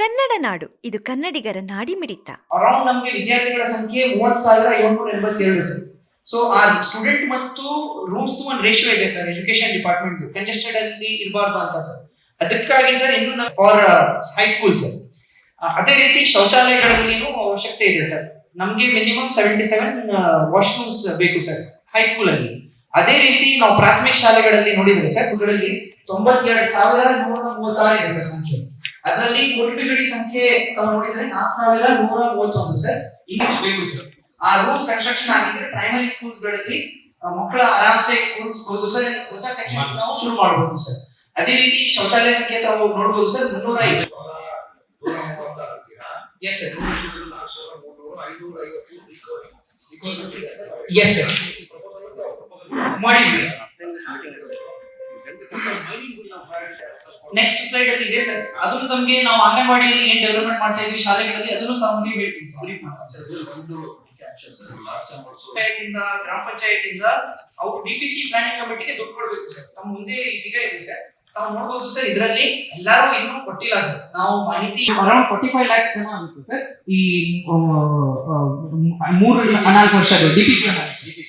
ಕನ್ನಡ ನಾಡು, ಇದು ಕನ್ನಡಿಗರ ನಾಡಿ ಮಿಡಿತ ಅರೌಂಡ್ ನಮಗೆ ವಿದ್ಯಾರ್ಥಿಗಳ ಸಂಖ್ಯೆ ಮೂವತ್ತು ಸಾವಿರ ಏಳ್ನೂರ ಎಂಬತ್ತೆರಡು ಸರ್. ಸೊ ಆ ಸ್ಟೂಡೆಂಟ್ ಮತ್ತು ರೂಮ್ಸ್ ಒಂದು ರೇಷಿಯೋ ಇದೆ ಸರ್ ಎಜುಕೇಶನ್ ಡಿಪಾರ್ಟ್ಮೆಂಟ್ ಕಂಜೆಸ್ಟೆಡ್ ಅಲ್ಲಿ ಇರಬಾರ್ದು ಅಂತ ಸರ್. ಅದಕ್ಕಾಗಿ ಸರ್, ಇನ್ನು ಫಾರ್ ಹೈಸ್ಕೂಲ್ ಸರ್. ಅದೇ ರೀತಿ ಶೌಚಾಲಯಗಳಲ್ಲಿನೂ ಅವಶ್ಯಕತೆ ಇದೆ ಸರ್. ನಮಗೆ ಮಿನಿಮಮ್ ಸೆವೆಂಟಿ ಸೆವೆನ್ ವಾಶ್ರೂಮ್ಸ್ ಬೇಕು ಸರ್ ಹೈಸ್ಕೂಲ್ ಅಲ್ಲಿ. ಅದೇ ರೀತಿ ನಾವು ಪ್ರಾಥಮಿಕ ಶಾಲೆಗಳಲ್ಲಿ ನೋಡಿದ್ರೆ ಸರ್, ಇದರಲ್ಲಿ ತೊಂಬತ್ತೆರಡು ಸಾವಿರ ನೂರ ಮೂವತ್ತಾರು ಇದೆ ಸರ್ ಸಂಖ್ಯೆ. ಅದರಲ್ಲಿ ಕೊಠಡಿಗಡಿ ಸಂಖ್ಯೆ ತಾವು ನೋಡಿದ್ರೆ ನಾಲ್ಕು ಸಾವಿರ ನೂರ ಮೂವತ್ತೊಂದು ಸರ್. ಇಂಗ್ಲಿಷ್ ಬೇಕು ಸರ್ ಆ ರೂಮ್ಸ್ ಕನ್ಸ್ಟ್ರಕ್ಷನ್ ಆಗಿದ್ರೆ ಪ್ರೈಮರಿ ಸ್ಕೂಲ್ಸ್ಗಳಲ್ಲಿ ಮಕ್ಕಳ ಆರಾಮ್ಸೆ ಹೊಸ ಸರ್. ಹೊಸ ಸೆಕ್ಷನ್ಸ್ ನಾವು ಶುರು ಮಾಡಬಹುದು ಸರ್. ಅದೇ ರೀತಿ ಶೌಚಾಲಯ ಸಂಖ್ಯೆ ತಾವು ನೋಡಬಹುದು ಸರ್ ಮುನ್ನೂರ ಐದು ಎಸ್ ಸರ್ ಎಸ್ ಸರ್ ಮಾಡಿದ್ವಿ ನೆಕ್ಸ್ಟ್ ಸ್ಲೈಡ್ ಅಲ್ಲಿ ಇದೆ ಸರ್. ಅದನ್ನು ತಮಗೆ ನಾವು ಅಂಗನವಾಡಿಯಲ್ಲಿ ಏನ್ ಡೆವಲಪ್ಮೆಂಟ್ ಮಾಡ್ತಾ ಇದ್ವಿ ಶಾಲೆಗಳಲ್ಲಿ ಅದನ್ನು ತಮಗೆ ಹೇಳ್ತೀನಿ ಸರ್. ಬ್ರೀಫ್ ಮಾಡ್ತೀನಿ ಸರ್. ಪಂಚಾಯತಿಂದ ಗ್ರಾಮ ಪಂಚಾಯತಿಂದ ಅವ್ರು ಡಿಪಿಸಿ ಪ್ಲಾನಿಂಗ್ ಕಮಿಟಿಗೆ ದುಡ್ಡು ಕೊಡಬೇಕು ಸರ್. ತಮ್ಮ ಮುಂದೆ ಈ ಫಿಗರ್ ಇದೆ ಸರ್. ನಾವು ನೋಡಬಹುದು ಸರ್ ಇದರಲ್ಲಿ ಎಲ್ಲರೂ ಇನ್ನೂ ಕೊಟ್ಟಿಲ್ಲ ಸರ್. ನಾವು ಮಾಹಿತಿ ಅರೌಂಡ್ ಫೋರ್ಟಿ ಫೈವ್ ಲ್ಯಾಕ್ಸ್ ಏನೋ ಆಗುತ್ತೆ ಸರ್. ಈ ಮೂರು ನಾಲ್ಕು ವರ್ಷಗಳು ಡಿಪಿಸಿ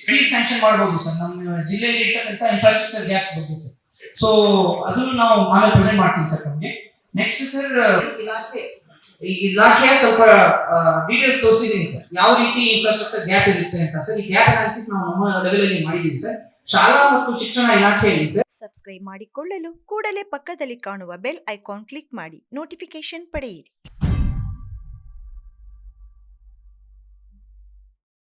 ಪ್ಲೀಸ್ ಸ್ಯಾಂಕ್ಷನ್ ಮಾಡಬಹುದು ಸರ್. ನಮ್ಮ ಜಿಲ್ಲೆಯಲ್ಲಿ ಇರ್ತಕ್ಕಂಥ ಇನ್ಫ್ರಾಸ್ಟ್ರಕ್ಚರ್ ಗ್ಯಾಪ್ಸ್ ಬಗ್ಗೆ ಸರ್. ಸೊ ಅದನ್ನು ನಾವು ನಾಳೆ ಪ್ರೆಸೆಂಟ್ ಮಾಡ್ತೀನಿ ಸರ್ ನಮಗೆ. ನೆಕ್ಸ್ಟ್ ಸರ್ ಇಲಾಖೆ. ಇಲಾಖೆಯ ಸ್ವಲ್ಪ ಡೀಟೇಲ್ಸ್ ತೋರಿಸಿದೀನಿ ಸರ್. ಯಾವ ರೀತಿ ಇನ್ಫ್ರಾಸ್ಟ್ರಕ್ಚರ್ ಗ್ಯಾಪ್ ಇರುತ್ತೆ ಅಂತ ಸರ್. ಈ ಗ್ಯಾಪ್ ಅನಾಲಿಸಿಸ್ ನಾವು ನಮ್ಮ ಲೆವೆಲ್ ಅಲ್ಲಿ ಮಾಡಿದೀವಿ ಸರ್. ಶಾಲಾ ಮತ್ತು ಶಿಕ್ಷಣ ಇಲಾಖೆಯಲ್ಲಿ ಸರ್. ಸಬ್ಸ್ಕ್ರೈಬ್ ಮಾಡಿಕೊಳ್ಳಲು ಕೂಡಲೇ ಪಕ್ಕದಲ್ಲಿ ಕಾಣುವ ಬೆಲ್ ಐಕಾನ್ ಕ್ಲಿಕ್ ಮಾಡಿ. ನೋಟಿಫಿಕೇಶನ್ ಪಡೆಯಿರಿ.